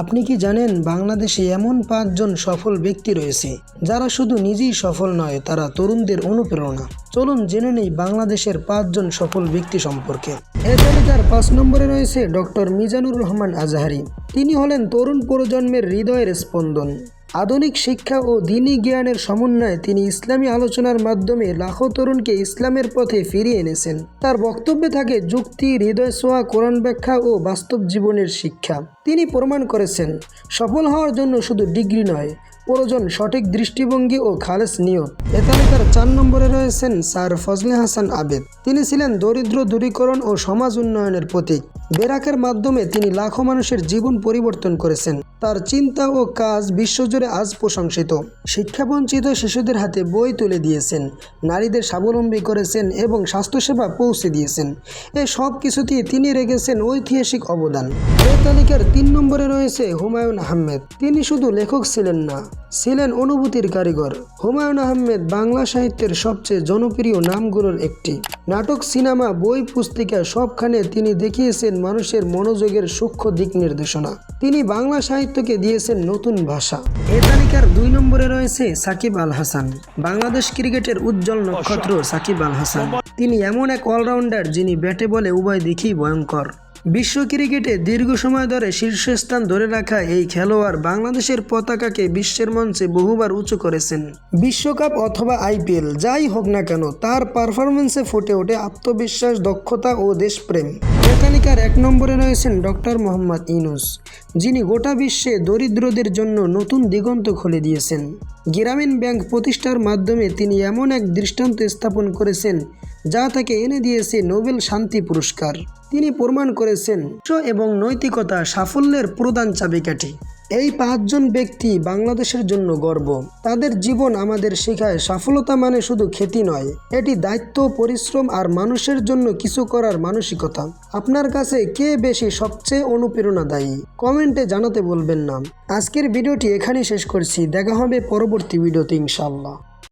আপনি কি জানেন বাংলাদেশে এমন পাঁচজন সফল ব্যক্তি রয়েছে, যারা শুধু নিজেই সফল নয়, তারা তরুণদের অনুপ্রেরণা? চলুন জেনে নেই বাংলাদেশের পাঁচজন সফল ব্যক্তি সম্পর্কে। এ তালিকার পাঁচ নম্বরে রয়েছে ডক্টর মিজানুর রহমান আজহারি। তিনি হলেন তরুণ প্রজন্মের হৃদয়ের স্পন্দন। আধুনিক শিক্ষা ও দিনী জ্ঞানের সমন্বয়ে তিনি ইসলামী আলোচনার মাধ্যমে লাখো তরুণকে ইসলামের পথে ফিরিয়ে এনেছেন। তার বক্তব্যে থাকে যুক্তি, হৃদয় ছোঁয়া, কোরআন ব্যাখ্যা ও বাস্তব জীবনের শিক্ষা। তিনি প্রমাণ করেছেন, সফল হওয়ার জন্য শুধু ডিগ্রি নয়, প্রয়োজন সঠিক দৃষ্টিভঙ্গি ও খালেস নিয়ত এ তালিকার চার নম্বরে রয়েছেন স্যার ফজলে হাসান আবেদ। তিনি ছিলেন দরিদ্র দূরীকরণ ও সমাজ উন্নয়নের প্রতীক। বেরাকের মাধ্যমে তিনি লাখো মানুষের জীবন পরিবর্তন করেছেন। তার চিন্তা ও কাজ বিশ্বজুড়ে আজ প্রশংসিত। শিক্ষাবঞ্চিত শিশুদের হাতে বই তুলে দিয়েছেন, নারীদের স্বাবলম্বী করেছেন এবং স্বাস্থ্যসেবা পৌঁছে দিয়েছেন। এ সব কিছুতেই তিনি রেখেছেন ঐতিহাসিক অবদান। এই তালিকার তিন নম্বরে রয়েছে হুমায়ুন আহমেদ। তিনি শুধু লেখক ছিলেন না, ছিলেন অনুভূতির কারিগর। হুমায়ুন আহমেদ বাংলা সাহিত্যের সবচেয়ে জনপ্রিয় নামগুলোর একটি। নাটক, সিনেমা, বই, পুস্তিকা সবখানে তিনি দেখিয়েছেন মানুষের মনোযোগের সূক্ষ্ম দিক নির্দেশনা। তিনি বাংলা সাহিত্যকে দিয়েছেন নতুন ভাষা। এ তালিকার দুই নম্বরে রয়েছে সাকিব আল হাসান। বাংলাদেশ ক্রিকেটের উজ্জ্বল নক্ষত্র সাকিব আল হাসান। তিনি এমন এক অলরাউন্ডার যিনি ব্যাটে বলে উভয় দিকেই ভয়ঙ্কর। বিশ্ব ক্রিকেটে দীর্ঘ সময় ধরে শীর্ষস্থান ধরে রাখা এই খেলোয়াড় বাংলাদেশের পতাকাকে বিশ্বের মঞ্চে বহুবার উঁচু করেছেন। বিশ্বকাপ অথবা আইপিএল, যাই হোক না কেন, তার পারফরমেন্সে ফুটে ওঠে আত্মবিশ্বাস, দক্ষতা ও দেশপ্রেম। তালিকার এক নম্বরে রয়েছেন ডক্টর মোহাম্মদ ইনুস যিনি গোটা বিশ্বে দরিদ্রদের জন্য নতুন দিগন্ত খুলে দিয়েছেন। গ্রামীণ ব্যাংক প্রতিষ্ঠার মাধ্যমে তিনি এমন এক দৃষ্টান্ত স্থাপন করেছেন, যা তাকে এনে দিয়েছে নোবেল শান্তি পুরস্কার। তিনি প্রমাণ করেছেন এবং নৈতিকতা সাফল্যের প্রধান চাবিকাঠি। এই পাঁচজন ব্যক্তি বাংলাদেশের জন্য গর্ব। তাদের জীবন আমাদের শেখায় সফলতা মানে শুধু খ্যাতি নয়, এটি দায়িত্ব, পরিশ্রম আর মানুষের জন্য কিছু করার মানসিকতা। আপনার কাছে কে বেশি সবচেয়ে অনুপ্রেরণাদায়ী? কমেন্টে জানাতে বলবেন না। আজকের ভিডিওটি এখানেই শেষ করছি। দেখা হবে পরবর্তী ভিডিওতে ইনশাল্লাহ